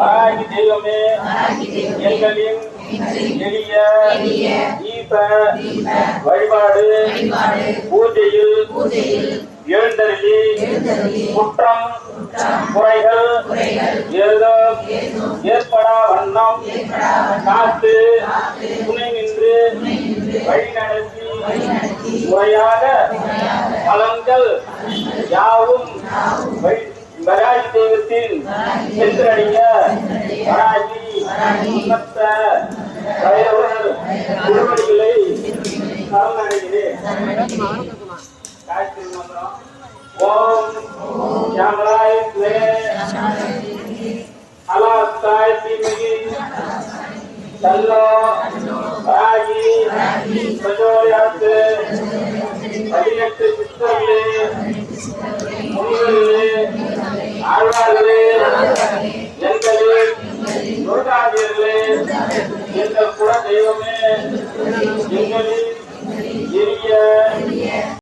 வராகி தெய்வமே. எங்களின் எளிய தீப வழிபாடு. பூஜையில் எழுந்தருளி. குற்றம் குறைகள் ஏதும் ஏற்படா வண்ணம். காத்து துணை நின்று வழி நடத்தி முறையாக பலன்கள் யாவும் வழி- தெய்வத்தில் சென்றடைய. வராகி உன்னத்த பைரவர் திருவடிகளை சரணடைகிறேன். காய்ச்சல் மந்திரம் ஓம் ஷாமலாய் அலாஸ்தாய் பதினெட்டு ஆழ்வார்களே எங்களே துர்காதியர்களே எங்கள் குல தெய்வமே எங்களின் எளிய